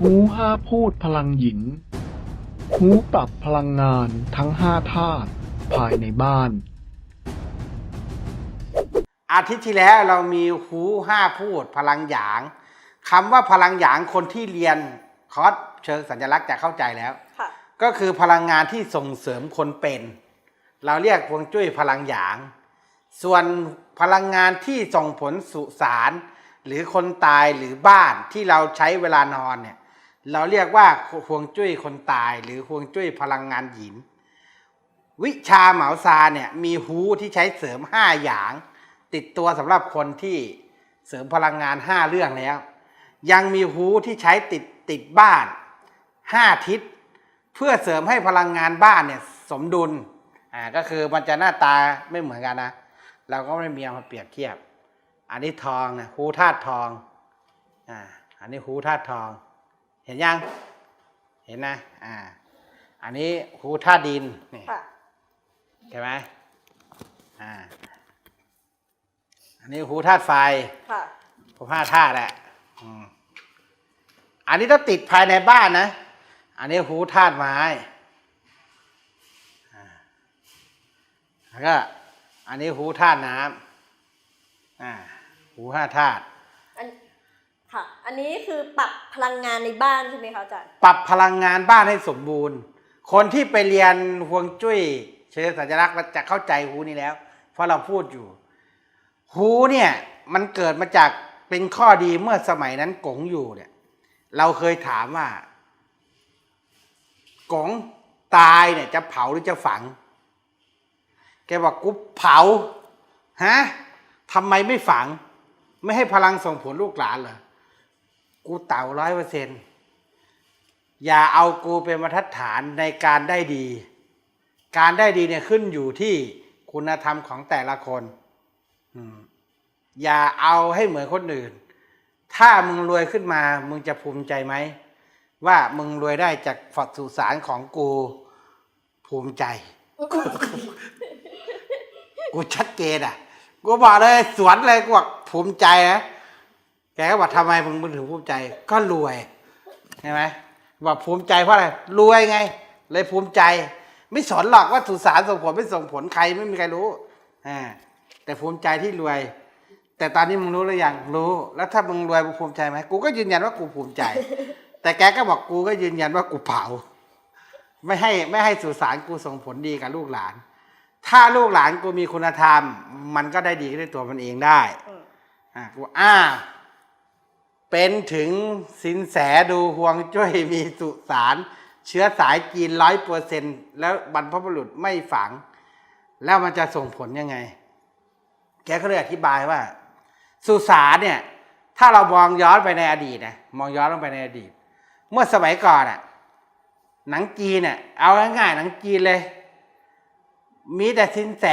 หูห้าพูดพลังหญิง หูปรับพลังงานทั้งห้าธาตุภายในบ้าน อาทิตย์ที่แล้วเรามีหูห้าพูดพลังหยางคำว่าพลังหยางคนที่เรียนคอร์สเชิงสัญลักษณ์จะเข้าใจแล้ว ค่ะ ก็คือพลังงานที่ส่งเสริมคนเป็น เราเรียกฮวงจุ้ยพลังหยาง ส่วนพลังงานที่ส่งผลสุสานหรือคนตายหรือบ้านที่เราใช้เวลานอนเนี่ย เราเรียกว่าฮวงจุ้ยคนตาย หรือฮวงจุ้ยพลังงานหยิน วิชาเหมาซาเนี่ยมีฮูที่ใช้เสริมห้าหยาง ติดตัวสำหรับคนที่เสริมพลังงานห้าเรื่องแล้ว ยังมีฮูที่ใช้ติดติดบ้านห้าทิศ เพื่อเสริมให้พลังงานบ้านเนี่ยสมดุลอ่าก็คือมันจะหน้าตาไม่เหมือนกันนะ เราก็ไม่มีเอามาเปรียบเทียบ อันนี้ทองนะฮูธาตุทองอ่าอันนี้ฮูธาตุทอง เห็นยัง เห็นนะ อ่า อันนี้ฮูธาตุดิน นี่ค่ะใช่ไหมอ่า อันนี้ฮูธาตุไฟค่ะผมห้าธาตุแหละอืมอันนี้ต้องติดภายในบ้านนะ อันนี้หูธาตุไม้อ่าแล้วก็อันนี้หูธาตุน้ำอ่าหูห้าธาตุอัน ค่ะ อันนี้คือปรับพลังงานในบ้านใช่ไหมคะอาจารย์ ปรับพลังงานบ้านให้สมบูรณ์ คนที่ไปเรียนฮวงจุ้ยเชิงสัญลักษณ์จะเข้าใจฮูนี้แล้ว เพราะเราพูดอยู่ฮูเนี่ยมันเกิดมาจากเป็นข้อดีเมื่อสมัยนั้นกงอยู่เนี่ย เราเคยถามว่ากงตายเนี่ยจะเผาหรือจะฝัง แกบอกกูเผาฮะทำไมไม่ฝัง ไม่ให้พลังส่งผลลูกหลานเหรอ กูเต่าร้อยเปอร์เซ็นต์อย่าเอากูเป็นมาตรฐานในการได้ดี การได้ดีเนี่ยขึ้นอยู่ที่คุณธรรมของแต่ละคนอืมอย่าเอาให้เหมือนคนอื่น ถ้ามึงรวยขึ้นมา มึงจะภูมิใจไหม ว่ามึงรวยได้จากฝัดสุสานของกูภูมิใจ กูชัดเจนอะ กูบอกเลยสวนเลยกูบอกภูมิใจนะ แกก็บอกทำไมมึงมึงถึงภูมิใจ ก็รวยใช่ไหมบอกภูมิใจเพราะอะไรรวยไง เลยภูมิใจ ไม่สนหรอกว่าสุสานส่งผลไม่ส่งผลใครไม่มีใครรู้อ่าแต่ภูมิใจที่รวย แต่ตอนนี้มึงรู้หรือยังรู้ แล้วถ้ามึงรวยมึงภูมิใจไหมกูก็ยืนยันว่ากูภูมิใจ แต่แกก็บอกกูก็ยืนยันว่ากูเผา ไม่ให้ไม่ให้สุสานกูส่งผลดีกับลูกหลาน ถ้าลูกหลานกูมีคุณธรรม มันก็ได้ดีด้วยตัวมันเองได้อืมอะกูอ้า เป็นถึงสินแสดูห่วงจุ้ยมีสุสานเชื้อสายจีนร้อยเปอร์เซ็นแล้วบรรพบุรุษไม่ฝัง แล้วมันจะส่งผลยังไง แกก็เลยอธิบายว่า สุสานเนี่ย ถ้าเรามองย้อนไปในอดีตนะมองย้อนลงไปในอดีต เมื่อสมัยก่อนอะหนังจีนเนี่ยเอาง่ายๆหนังจีนเลย มีแต่สินแส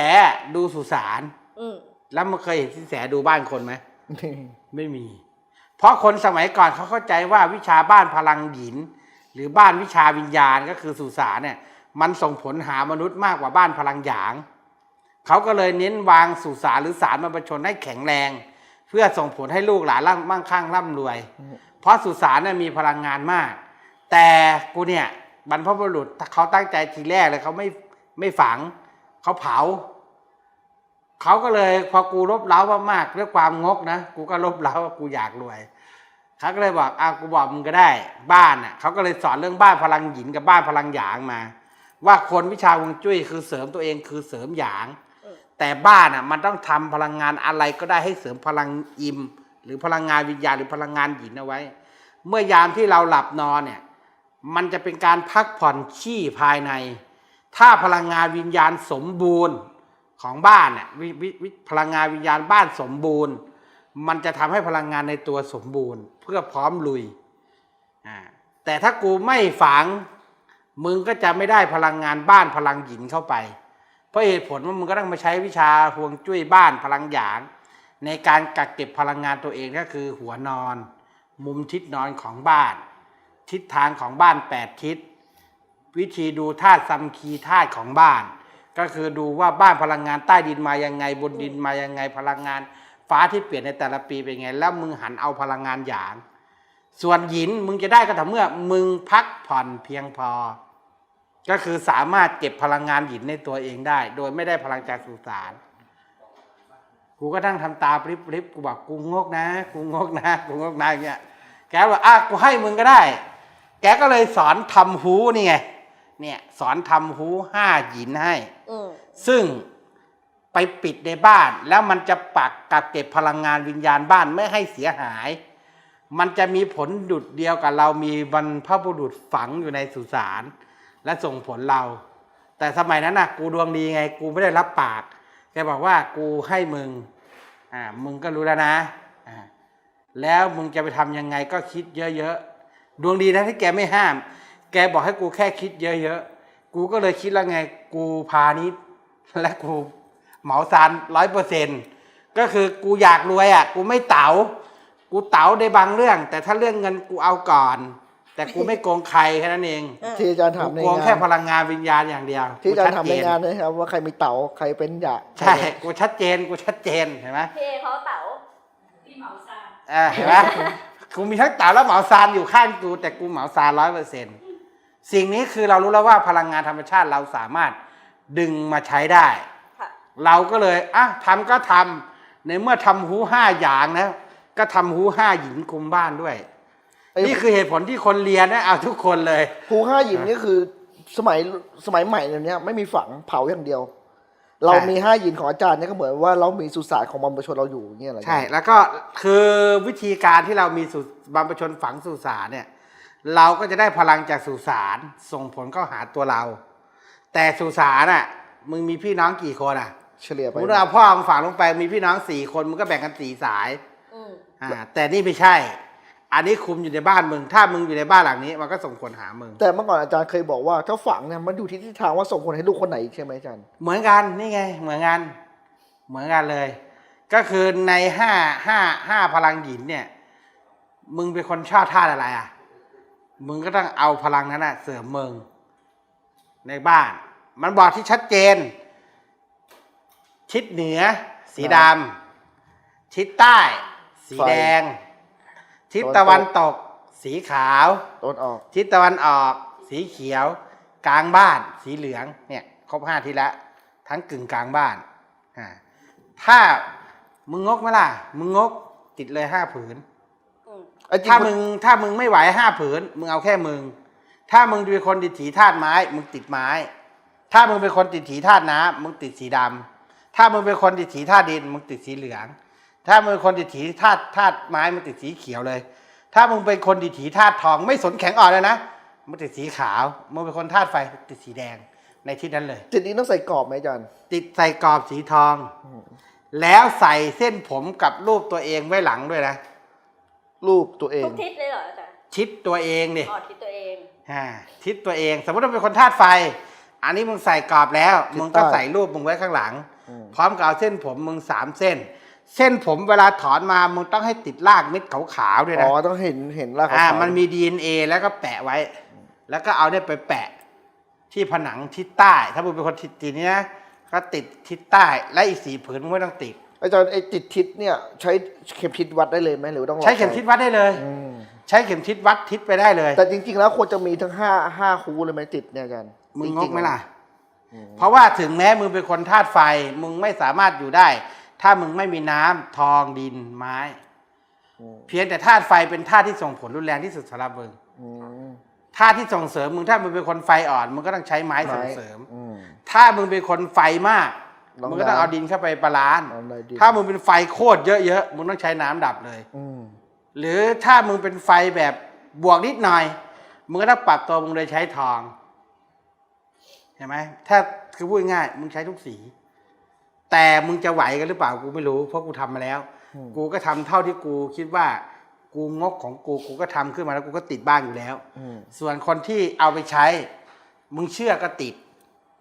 ดูสุสานอืมแล้วมันเคยเห็นสินแสดูบ้านคนไหมไม่มี เพราะคนสมัยก่อนเขาเข้าใจว่าวิชาบ้านพลังหยิน หรือบ้านวิชาวิญญาณก็คือสุสานเนี่ยมันส่งผลหามนุษย์มากกว่าบ้านพลังหยาง เขาก็เลยเน้นวางสุสานหรือสารบรรพชนให้แข็งแรง เพื่อส่งผลให้ลูกหลานร่ำมั่งคั่งร่ำรวย เพราะสุสานเนี่ยมีพลังงานมาก แต่กูเนี่ยบรรพบุรุษเขาตั้งใจทีแรกเลยเขาไม่ไม่ฝังเขาเผา เขาก็เลยพอกูลบเล้ามากๆด้วยความงกนะกูก็ลบเล้าว่ากูอยากรวยเขาก็เลยบอกอ้าวกูบอกมึงก็ได้ บ้านน่ะเขาก็เลยสอนเรื่องบ้านพลังหยินกับบ้านพลังหยางมา ว่าคนวิชาฮวงจุ้ยคือเสริมตัวเองคือเสริมหยาง แต่บ้านอะมันต้องทำพลังงานอะไรก็ได้ให้เสริมพลังอิม หรือพลังงานวิญญาณหรือพลังงานหยินเอาไว้ เมื่อยามที่เราหลับนอนเนี่ยมันจะเป็นการพักผ่อนขี้ภายใน ถ้าพลังงานวิญญาณสมบูรณ์ ของบ้านเนี่ยวิวิพลังงานวิญญาณบ้านสมบูรณ์ มันจะทำให้พลังงานในตัวสมบูรณ์ เพื่อพร้อมลุยแต่ถ้ากูไม่ฝัง มึงก็จะไม่ได้พลังงานบ้านพลังหยินเข้าไป เพราะเหตุผลว่ามึงก็ต้องมาใช้วิชาฮวงจุ้ยบ้านพลังหยาง ในการกักเก็บพลังงานตัวเองก็คือหัวนอน มุมทิศนอนของบ้าน ทิศทางของบ้านแปดทิศ วิธีดูธาตุซัมคีธาตุของบ้าน ก็คือดูว่าบ้านพลังงานใต้ดินมายังไงบนดินมายังไงพลังงาน ฟ้าที่เปลี่ยนในแต่ละปีเป็นไง แล้วมึงหันเอาพลังงานหยาง ส่วนหยินมึงจะได้ก็ต่อเมื่อ มึงพักผ่อนเพียงพอ ก็คือสามารถเก็บพลังงานหยินในตัวเองได้ โดยไม่ได้พลังจากสุสานกูก็นั่งทำตาปริบริบกูบอกกูงกนะ กูงกนะกูงกนะอย่างเงี้ยแกบอกอะกูให้มึงก็ได้ แกก็เลยสอนทำฮูนี่ไง เนี่ยสอนทำฮูห้าหยินให้ อืมซึ่งไปปิดในบ้าน แล้วมันจะปักกักเก็บพลังงานวิญญาณบ้านไม่ให้เสียหาย มันจะมีผลดุดเดียวกับเรามีบรรพบุรุษฝังอยู่ในสุสานและส่งผลเรา แต่สมัยนั้นน่ะ กูดวงดีไง กูไม่ได้รับปากแกบอกว่ากูให้มึง อ่า มึงก็รู้แล้วนะอ่าแล้วมึงจะไปทำยังไงก็คิดเยอะๆดวงดีนะที่แกไม่ห้าม แกบอกให้กูแค่คิดเยอะๆ กูก็เลยคิดแล้วไง กูพานิดและกูเหมาซานร้อยเปอร์เซ็นก็คือกูอยากรวยอะ กูไม่เต๋า กูเต๋าในบางเรื่อง แต่ถ้าเรื่องเงินกูเอาก่อน แต่กูไม่โกงใครแค่นั้นเองอะที่อาจารย์กูถามในโกงงาแค่นพลังงานวิญญาณอย่างเดียวที่อาจารย์กูถามชัดในเจงานนะครับ ว่าใครมีเต๋าใครเป็นหยาใช่ กูชัดเจน กูชัดเจนเห็นไหมพี่เอเขาเต๋าเออเห็นไหมกูมีทั้งเต๋าและเหมาซานอยู่ข้างกูแต่กูเหมาซานร้อยเปอร์เซ็น สิ่งนี้คือเรารู้แล้วว่าพลังงานธรรมชาติเราสามารถดึงมาใช้ได้ค่ะเราก็เลยอะทำก็ทำในเมื่อทำหูห้าอย่างนะ ก็ทำหูห้าหญิงคุมบ้านด้วยไอ้นี่คือเหตุผลที่คนเรียนนะเอาทุกคนเลยภูห้าหยินนี่คือสมัยสมัยใหม่เดี๋ยวนี้ไม่มีฝังเผาอย่างเดียว เรามีห้าหยินของอาจารย์เนี่ยก็เหมือนว่าเรามีสุสานของบรรพชนเราอยู่เนี่ยแหละใช่ แล้วก็คือวิธีการที่เรามีสุบรรพชนฝังสุสานเนี่ย เราก็จะได้พลังจากสุสานส่งผลเข้าหาตัวเรา แต่สุสานอะ มึงมีพี่น้องกี่คนอะเฉลี่ยไป มึงเอาพ่อมึงฝังลงไปมีพี่น้องสี่คนมึงก็แบ่งกันสี่สายอืมอ่าแต่นี่ไม่ใช่ อันนี้คุมอยู่ในบ้านมึง ถ้ามึงอยู่ในบ้านหลังนี้ มันก็ส่งผลหามึง แต่เมื่อก่อนอาจารย์เคยบอกว่าถ้าฝังเนี่ยมันอยู่ที่ทิศทางว่าส่งผลให้ลูกคนไหนใช่ไหมอาจารย์เหมือนกันนี่ไง เหมือนกัน เหมือนกันเลย ก็คือในห้าห้าห้าพลังหยินเนี่ย มึงเป็นคนชอบธาตุอะไรอะ มึงก็ต้องเอาพลังนั้นอะเสริมมึง ในบ้าน มันบอกที่ชัดเจนทิศเหนือ สีดำทิศใต้ สีแดงทิศตะวันตก สีขาวต้นออก ทิศตะวันออก สีเขียว กลางบ้าน สีเหลืองเนี่ยครบห้าทิศแล้วทั้งกึ่งกลางบ้านอ่าถ้ามึงงกไหมล่ะ มึงงกติดเลยห้าผืนอืม ไอ้จริงถ้ามึงถ้ามึงไม่ไหวห้าผืนมึงเอาแค่มึง ถ้ามึงเป็นคนติดถีธาตุไม้ มึงติดไม้ ถ้ามึงเป็นคนติดถีธาตุน้ำมึงติดสีดำถ้ามึงเป็นคนติดถีธาตุดินมึงติดสีเหลือง ถ้ามึงเป็นคนติดถีธาตุธาตุไม้มึงติดสีเขียวเลย ถ้ามึงเป็นคนติดถีธาตุทองไม่สนแข็งอ่อนเลยนะมึงติดสีขาวมึงเป็นคนธาตุไฟติดสีแดงในที่นั้นเลย จิตนี้ต้องใส่กรอบไหมอาจารย์ ติดใส่กรอบสีทอง แล้วใส่เส้นผมกับรูปตัวเองไว้หลังด้วยนะ รูปตัวเอง ทุกทิศเลยเหรออาจารย์ชิดตัวเองดิอ๋อทิศตัวเอง อ่าทิศตัวเอง สมมติว่าเป็นคนธาตุไฟ อันนี้มึงใส่กรอบแล้ว ทิศมึงก็ใต้ใส่รูปมึงไว้ข้างหลัง อืม พร้อมกับเอาเส้นผมมึงสามเส้น เส้นผมเวลาถอนมามึงต้องให้ติดรากเม็ดขาวๆด้วยอ๋นะอต้องเห็นเห็นรากอ่าขาวๆมันมี DNA แล้วก็แปะไว้ แล้วก็เอาเนี่ยไปแปะ ที่ผนังทิศใต้ ถ้ามึงเป็นคนทิศนี้นะก็ติดทิศใต้ และอีกสีผืนมึงไม่ต้องติด อาจารย์ไอ้ติดทิศเนี่ยใช้เข็มทิศวัดได้เลยไหมหรือต้องลองใช้เข็มทิศวัดได้เลย อืมใช้เข็มทิศวัดทิศไปได้เลย แต่จริง ๆ แล้วควรจะมีทั้งห้าห้าคูเลยไหมติดเนี่ยอาจารย์มึงจงริกๆไหมล่ะ อืมเพราะว่าถึงแม้มึงเป็นคนธาตุไฟ มึงไม่สามารถอยู่ได้ ถ้ามึงไม่มีน้ำทองดินไม้ อืมเพียงแต่ธาตุไฟเป็นธาตุที่ส่งผลรุนแรงที่สุดสำหรับมึงอืมธาตุที่ส่งเสริมมึงถ้ามึงเป็นคนไฟอ่อนมึงก็ต้องใช้ไม้ส่งเสริม อืมถ้ามึงเป็นคนไฟมาก ลองมึงก็ต้องน้ำ เอาดินเข้าไปบาลานซ์เอาอะไรดีถ้ามึงเป็นไฟโคตรเยอะๆมึงต้องใช้น้ำดับเลย อืมหรือถ้ามึงเป็นไฟแบบบวกนิดหน่อย มึงก็ต้องปรับตัวมึงโดยใช้ทองเห็นไหมถ้าคือพูดง่ายๆมึงใช้ทุกสี แต่มึงจะไหวกันหรือเปล่ากูไม่รู้ เพราะกูทำมาแล้วอืมกูก็ทำเท่าที่กูคิดว่ากูงกของกูกูก็ทำขึ้นมาแล้วกูก็ติดบ้านอยู่แล้ว อืมส่วนคนที่เอาไปใช้ มึงเชื่อก็ติด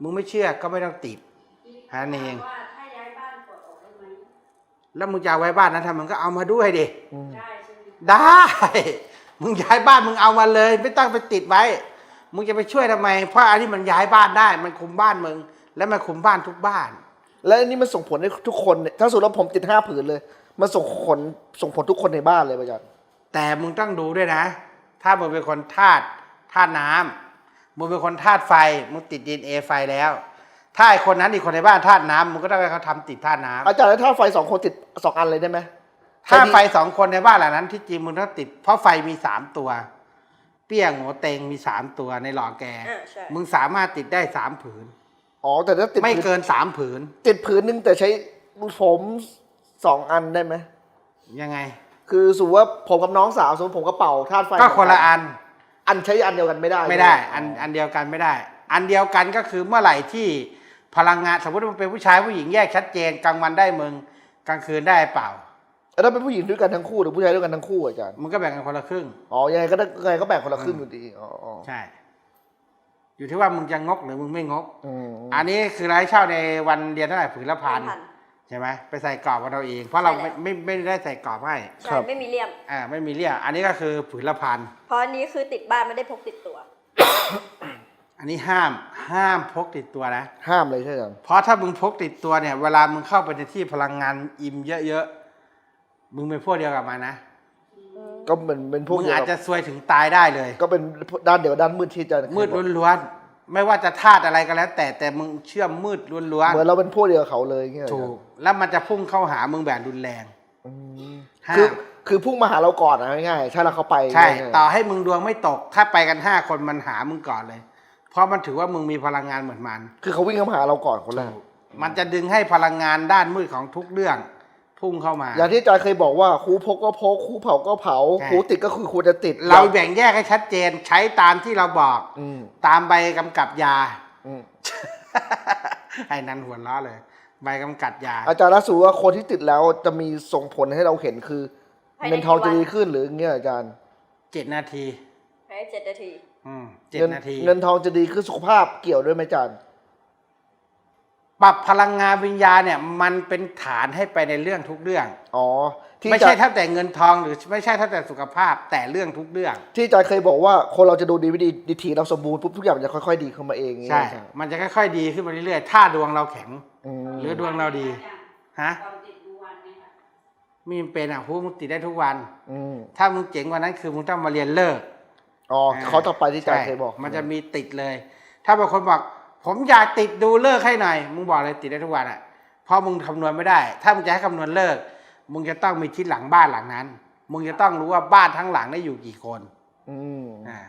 มึงไม่เชื่อก็ไม่ต้องติด ฮะนี่เองว่าถ้าย้ายบ้านปลดออกได้ไหมแล้วมึงจะเอาไว้บ้านนั้นทำมึงก็เอามาด้วยดิอืมได้ใช่ไหมได้ มึงย้ายบ้านมึงเอามาเลย ไม่ต้องไปติดไว้ มึงจะไปช่วยทำไม เพราะอันนี้มันย้ายบ้านได้ มันคุมบ้านมึง และมันคุมบ้านทุกบ้าน แล้วอันนี้มันส่งผลให้ทุกคนเนี่ยถ้าสมมติว่าผมติดห้าผืนเลย มันส่งผลส่งผลทุกคนในบ้านเลยอาจารย์แต่มึงต้องดูด้วยนะ ถ้ามึงเป็นคนธาตุธาตุน้ำมึงเป็นคนธาตุไฟ มึงติดดีเอไฟแล้ว ถ้าไอคนนั้นอีกคนในบ้านธาตุน้ำมึงก็ต้องให้เขาทำติดธาตุน้ำอาจารย์แล้วถ้าไฟสองคนติดสองอันเลยได้ไหมถ้าใช่ดิไฟสองคนในบ้านหลังนั้น ที่จริงมึงต้องติด เพราะไฟมีสามตัว เปี้ยงหัวเตงมีสามตัวในหลอแก อ่าใช่ มึงสามารถติดได้สามผืน อ๋อแต่ถ้าติดไม่ผืนเกินสามผืน ติดผืนหนึงแต่ใช้ผมสองอันได้ไหมยังไง คือสมมติว่าผมกับน้องสาวสมมติผมกระเป๋าธาตุไฟก็คนละอันอันใช้อันเดียวกันไม่ได้ไม่ได้ใช่หอันอันเดียวกันไม่ได้ อันเดียวกันก็คือเมื่อไหร่ที่ พลังงานสมมติว่ามึงเป็นผู้ชายผู้หญิงแยกชัดเจนกลางวันได้มึงกลางคืนได้เปล่าแล้วถ้าเป็นผู้หญิงด้วยกันทั้งคู่หรือผู้ชายด้วยกันทั้งคู่อาจารย์มึงก็แบ่งกันคนละครึ่งอ๋อยังไงก็ได้ยังไงก็แบ่งคนละครึ่งอยู่ดีอ๋ออ๋อใช่ อยู่ที่ว่ามึงจะงกหรือมึงไม่งกอืมอันนี้คือรายเช่าในวันเรียนเท่าไหร่ผืนละพันพันใช่ไหมไปใส่กรอบกันเราเอง เพราะเราใช่ไม่แล้วไม่ไม่ได้ใส่กรอบให้ใช่ไม่มีเลี่ยมอ่าไม่มีเรียกอันนี้ก็คือผืนละพันเพราะอันนี้คือติดบ้านไม่ได้พกติดตัว อันนี้ห้ามห้ามพกติดตัวนะ ห้ามเลยใช่ไหมเพราะถ้ามึงพกติดตัวเนี่ย เวลามึงเข้าไปในที่พลังงานอิ่มเยอะๆ มึงเป็นพวกเดียวกับมันนะ ก็เหมือนเป็นพวกมึงเดียวอาจกับจะซวยถึงตายได้เลย ก็เป็นด้านเดียวกับด้านมืดที่อาจารย์เคยมืดบอกล้วนๆ ไม่ว่าจะธาตุอะไรก็แล้ว แต่แต่มึงเชื่อมมืดล้วนเหมือนเราเป็นพวกเดียวกับเขาเลยเงี้ยๆถูก แล้วมันจะพุ่งเข้าหามึงแบบรุนแรงอืมห้ามคือคือพุ่งมาหาเราก่อนนะง่ายๆถ้าเราเข้าไป ใช่ง่ายๆต่อให้มึงดวงไม่ตก ถ้าไปกันห้าคนมันหามึงก่อนเลย เพราะมันถือว่ามึงมีพลังงานเหมือนมัน คือเขาวิ่งเข้ามาหาเราก่อนคนแรกมันจะดึงให้พลังงานด้านมืดของทุกเรื่องพุ่งเข้ามา อย่างที่อาจารย์เคยบอกว่าครูพกก็พกครูเผาก็เผาใช่ครูติดก็คือครูจะติด เราแบ่งแยกให้ชัดเจนใช้ตามที่เราบอกอืมตามใบกำกับยาอืมไอ้นันหัวล้อเลย ใบกำกับยา อาจารย์รัสูว่าคนที่ติดแล้วจะมีส่งผลให้เราเห็นคือภายในเงินทองกี่วันจะดีขึ้นหรืออย่างเงี้ยอาจารย์เจ็ดนาทีภายในเจ็ดนาที อืมเจ็ดเงินนาที เงินทองจะดีขึ้นสุขภาพเกี่ยวด้วยไหมอาจารย์ ปรับพลังงานวิญญาณเนี่ย มันเป็นฐานให้ไปในเรื่องทุกเรื่อง อ๋อ ที่ไม่อาจาใช่รย์ถ้าแต่เงินทองหรือไม่ใช่ถ้าแต่สุขภาพแต่เรื่องทุกเรื่อง ที่อาจารย์เคยบอกว่าคนเราจะดูดีไม่ดีดีทีเราสมบูรณ์ปุ๊บทุกอย่างมันจะค่อยๆดีขึ้นมาเองอย่างเงี้ยใช่อาจารย์มันจะค่อยๆดีขึ้นมาเรื่อยๆ ถ้าดวงเราแข็งอืมหรือดวงเราดีฮะมีมันเป็นอะพูมึงติดได้ทุกวันอืมถ้ามึงเจ๋งกว่านั้นคือมึงต้องมาเรียนเลิก อ๋อเขาต่อไปที่อาจารย์ใช่เคยบอก มันจะมีติดเลย ถ้าบางคนบอก ผมอยากติดดูเลิกให้หน่อย มึงบอกเลยติดได้ทุกวันอะ เพราะมึงคำนวณไม่ได้ ถ้ามึงจะให้คำนวณเลิก มึงจะต้องมีทิศหลังบ้านหลังนั้น มึงจะต้องรู้ว่าบ้านทั้งหลังได้อยู่กี่คนอืมอ่า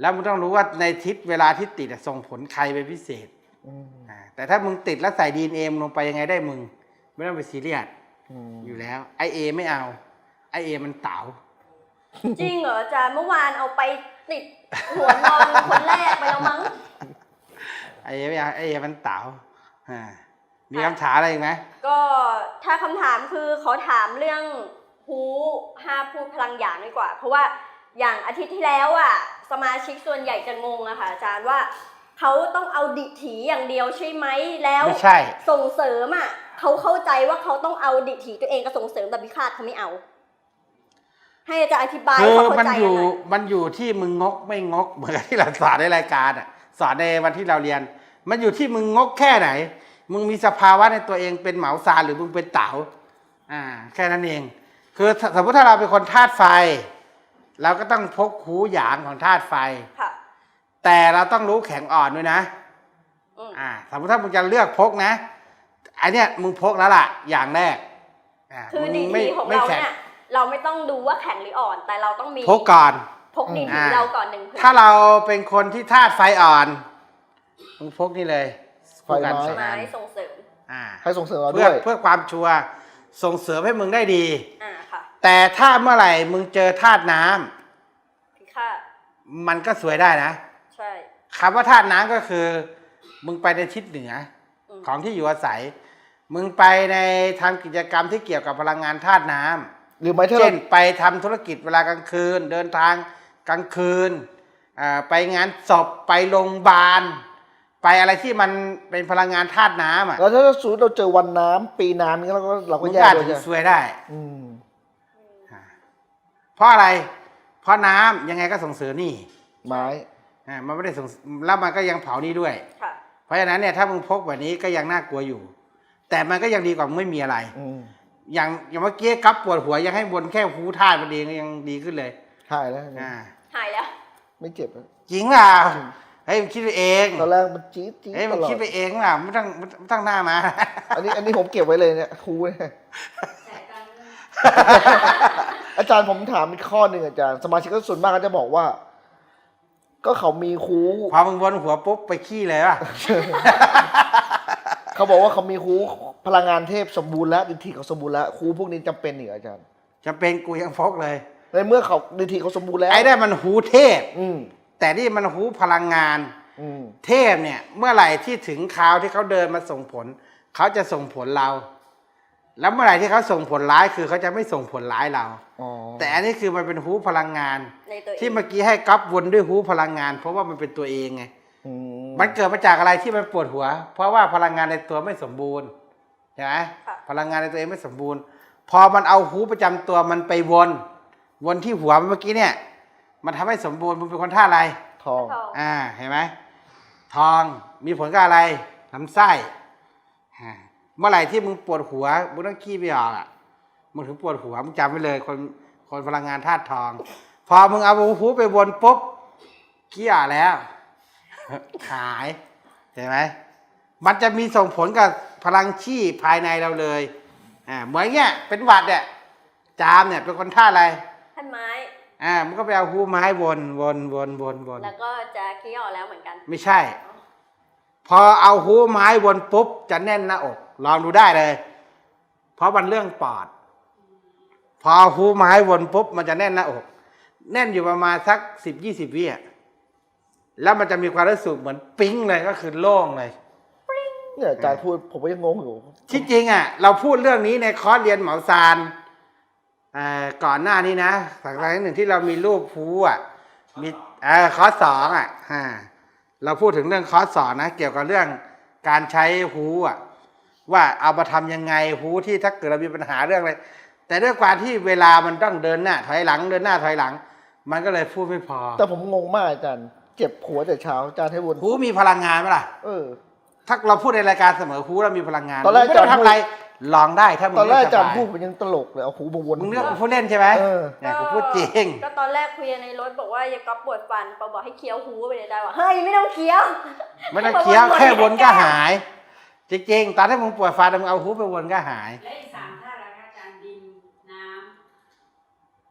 แล้วมึงต้องรู้ว่าในทิศเวลาที่ติดอะส่งผลใครเป็นพิเศษอืมอ่าแต่ถ้ามึงติดแล้วใส่ดีเอ็มลงไปยังไงได้มึง ไม่ต้องไปซีเรียสอืมอยู่แล้วไอเอไม่เอาไอเอมันเต๋า จริงเหรออาจารย์เมื่อวานเอาไปติดหัวนอนคนแรกไปแล้วมั้งไอเอไม่เอาไอเอมันเต๋าอ่ามีคำถามอะไรอีกไหมก็ถ้าคำถามคือขอถามเรื่องฮูห้าพูดพลังหยางดีกว่า เพราะว่าอย่างอาทิตย์ที่แล้วอะสมาชิกส่วนใหญ่จะงงอะค่ะอาจารย์ว่าเขาต้องเอาดิถีอย่างเดียวใช่ไหมแล้วไม่ใช่ ส่งเสริมอะเขาเข้าใจว่าเขาต้องเอาดิถีตัวเองกับส่งเสริมแต่พิฆาตเขาไม่เอา ให้อาจารย์อธิบายคืให้อเขาเข้ามันใจอกันยู่หน่อยมันอยู่ที่มึงงกไม่งกเหมือนกับที่เราสอนในรายการอะสอนในวันที่เราเรียน มันอยู่ที่มึงงกแค่ไหน มึงมีสภาวะในตัวเองเป็นเหมาซานหรือมึงเป็นเต๋าอ่า แค่นั้นเอง คือสมมติถ้าเราเป็นคนธาตุไฟ เราก็ต้องพกหูหยางของธาตุไฟ ค่ะ แต่เราต้องรู้แข็งอ่อนด้วยนะ อืม อ่า สมมติถ้ามึงจะเลือกพกนะไอันเนี้ยมึงพกแล้วล่ะ อย่างแรกอ่าคือมึดีไม่ทีของไม่เราแข็งเนี่ย เราไม่ต้องดูว่าแข็งหรืออ่อน แต่เราต้องมีพกก่อน พกดีทีอ่า เราก่อนหนึ่งผืน ถ้าเราเป็นคนที่ธาตุไฟอ่อนมึงพกนี่เลยไฟไม้ คู่กันสองไม้อันส่งเสริม อ่าให้ส่งเสริมเราเพื่ด้อวยเพื่อความชัวร์ส่งเสริมให้มึงได้ดี อ่าค่ะแต่ถ้าเมื่อไหร่มึงเจอธาตุน้ำพิฆาตมันก็สวยได้นะใช่ คำว่าธาตุน้ำก็คือ มึงไปในทิศเหนืออม ของที่อยู่อาศัย มึงไปในทำกิจกรรมที่เกี่ยวกับพลังงานธาตุน้ำ หรือไม่ถ้าเช่เรานไปทำธุรกิจเวลากลางคืน เดินทางกลางคืนอ่าไปงานศพไปโรงพยาบาล ไปอะไรที่มันเป็นพลังงานธาตุน้ำอะแล้วถ้าเราสูตรเราเจอวันน้ำปีน้ำนี้เราก็เรามึก็งแย่ก็อาจด้วยจะใช่ไหมซวยได้ อืมเพราะอะไร เพราะน้ำยังไงก็ส่งเสริมนี่ไม้อ่ามันไม่ได้ส่งแล้วมันก็ยังเผานี่ด้วย ค่ะ เพราะฉะนั้นเนี่ยถ้ามึงพกแบบนี้ก็ยังน่ากลัวอยู่ แต่มันก็ยังดีกว่าไม่มีอะไร อืม อย่างอย่างเมื่อกี้กับปวดหัวยังให้บนแค่หูท่าตุมันเองก็ยังดีขึ้นเลยหายแล้วอ่าหายแล้ว ไม่เจ็บแล้วจริงเปล่าเฮ้ยมึงคิดไปเองตอนแรกมันจี๊ดจี๊ดเฮ้ยตมึงลอดคิดไปเองเปล่าไม่ต้องไม่ต้องหน้ามาอันนี้อันนี้ผมเก็บไว้เลยเนี่ยครูเนี่ยอาจารย์ผมถามอีกข้อหนึ่งอาจารย์ สมาชิกก็ส่วนมากก็จะบอกว่า ก็เขามีครูพอมึงบนหัวปุ๊บไปขี้เลยป่ะ เขาบอกว่าเขามีครูพลังงานเทพสมบูรณ์แล้วดินทีเขาสมบูรณ์แล้วครูพวกนี้จำเป็นเหรออาจารย์จะเป็นกูยังพกเลย ในเมื่อเขาดินทีเขาสมบูรณ์แล้วไอ้ได้มันหูเทพ อืมแต่นี่มันหูพลังงาน อืมเทพเนี่ยเมื่อไหร่ที่ถึงคราวที่เขาเดินมาส่งผล เขาจะส่งผลเรา แล้วเมื่อไหร่ที่เขาส่งผลร้ายคือเขาจะไม่ส่งผลร้ายเรา อ๋อแต่อันนี้คือมันเป็นหูพลังงาน ในตัวเองที่เมื่อกี้ให้ก๊อฟวนด้วยหูพลังงาน เพราะว่ามันเป็นตัวเองไง อืม มันเกิดมาจากอะไรที่มันปวดหัว เพราะว่าพลังงานในตัวไม่สมบูรณ์ใช่ไหมค่ะพลังงานในตัวเองไม่สมบูรณ์ พอมันเอาหูประจำตัวมันไปวน วนที่หัวมันเมื่อกี้เนี่ย มันทำให้สมบูรณ์มึงเป็นคนท่าอะไรทองทอง อ่า เห็นไหมทองมีผลกับอะไรลำไส้อ่าเมื่อไหร่ที่มึงปวดหัวมึงต้องขี้ไม่ออกอะมึงถึงปวดหัวมึงจำไว้เลย คนคนพลังงานธาตุทอง พอมึงเอาหูไปวนปุ๊บขี้ออกแล้ว หายเห็นไหมมันจะมีส่งผลกับพลังชีพภายในเราเลยอ่าเหมือนเงี้ยเป็นหวัดเนี่ยจามเนี่ยเป็นคนท่าอะไรท่านไม้อ่ามันก็ไปเอาหูไม้วนวนวนวนวนแล้วก็จะขี้ออกแล้วเหมือนกัน ไม่ใช่ พอเอาหูไม้วนปุ๊บจะแน่นหน้าอก ลองดูได้เลย เพราะมันเรื่องปอด พอหูไม้วนปุ๊บมันจะแน่นหน้าอก แน่นอยู่ประมาณสักสิบยี่สิบวิอะ แล้วมันจะมีความรู้สึกเหมือนปิ๊งเลยก็คือโล่งเลย เนี่ยอาจารย์พูดผมก็ยังงงอยู่ ที่จริงอะเราพูดเรื่องนี้ในคอร์สเรียนเหมาซานเอ่อก่อนหน้านี้นะสักครั้งหนึ่งที่เรามีรูปฮูอะมีเออคอร์สสองอะฮะเราพูดถึงเรื่องคอร์สสองนะ เกี่ยวกับเรื่องการใช้ฮูอะ ว่าเอามาทำยังไงฮูที่ถ้าเกิดเรามีปัญหาเรื่องอะไรแต่ด้วยความที่เวลามันต้องเดินหน้าถอยหลังเดินหน้าถอยหลัง มันก็เลยพูดไม่พอ แต่ผมงงมากอาจารย์ เจ็บหัวแต่เช้าอาจารย์ให้วนฮูมีพลังงานไหมล่ะ เออ ถ้าเราพูดในรายการเสมอฮูเรามีพลังงานตอนแรกไม่ต้องอาจารย์ทำอะไรลองได้ถ้ามึงตอนแรกไม่อาจารย์สบพูดผมยังตลกเลยเอาหูมาวนมึงเลือกผู้เล่นใช่ไหมเออเนี่ยกูพูดจริง ก็ตอนแรกคุยกันในรถบอกว่าอย่าก๊อปปวดฟันปอบอกให้เคี้ยวหูไปเลยได้ว่าเฮ้ยไม่ต้องเคี้ยว ไม่ต้องเคี้ยวแค่วนก็หาย จริงๆตอนที่มึงปวดฟันมึงเอาหูไปวนก็หายและอีกสามท่าละคะอาจารย์ดินน้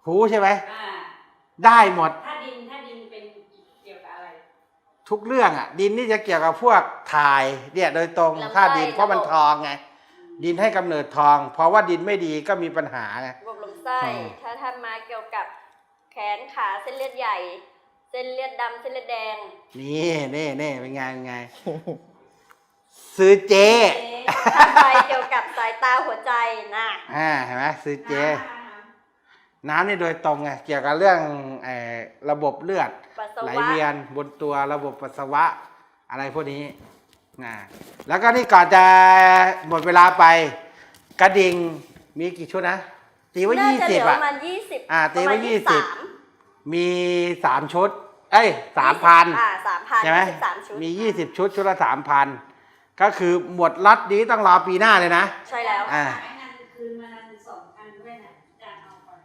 หูใช่ไหมำอ่าได้หมดถ้าดินถ้าดินเป็นเกี่ยวกับอะไร ทุกเรื่องอะ ดินนี่จะเกี่ยวกับพวกถ่ายเนี่ยโดยตรงลำไส้ค่าดินเพราะมันระบบ ทองไงดินให้กำเนิดทอง เพราะว่าดินไม่ดีก็มีปัญหาไง ระบบลำไส้ อืม ถ้าท่านมาเกี่ยวกับแขนขาเส้นเลือดใหญ่ เส้นเลือดดำเส้นเลือดแดง นี่นี่นี่เป็นไงเป็นไง ซื้อเจถ้าไปเกี่ยวกับสายตาหัวใจนะอ่าเห็นไหมซื้อเจน้ำ น้ำนี่โดยตรงไงเกี่ยวกับเรื่องเออระบบเลือดปัสสาไหลวะเวียนบนตัวระบบปัสสาวะอะไรพวกนี้นะแล้วก็นี่ก่อนจะหมดเวลาไปกระดิ่งมีกี่ชุดนะตีไว่าน่ายี่จะเหสิลืบอปอะ ระมาณยี่สิบอ่าตีไว้ประมณยี่สิบ23มีสามชุด เอ้ยสามพัน อ่าสามพันใช่ไหมสิบสามชุดมียี่สิบชุด ชุดละสามพันก็คือหมดล็อตนี้ต้องรอปีหน้าเลยนะ ใช่แล้ว อ่า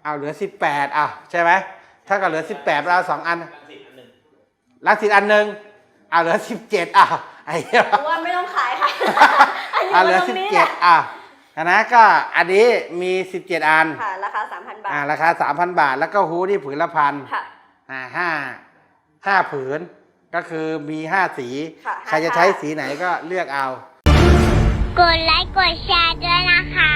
เอาก่อนเอาเหลือสิบแปดอะใช่ไหมถ้ากับเหลือสิบแปดเราสองอันลังสิตอันหนึ่งเอาเหลือสิบเจ็ดอะไอ้เหี้ยเพราะว่าไม่ต้องขายค่ะอันนี้อะเหลือมาตรสิบงนี้แหเจ็ละดอะอันนะก็อันนี้มีสิบเจ็ดอันค่ะราคาสามพันบาทอ่าราคาสามพันบาท แล้วก็ฮูดนี่ผืนละพันค่ะอ่าห้าห้าผืนก็คือมีห้าสีค่ะใครจะห้าใช้ผ้าสีไหนก็เลือกเอา กดไลค์กดแชร์ด้วยนะคะ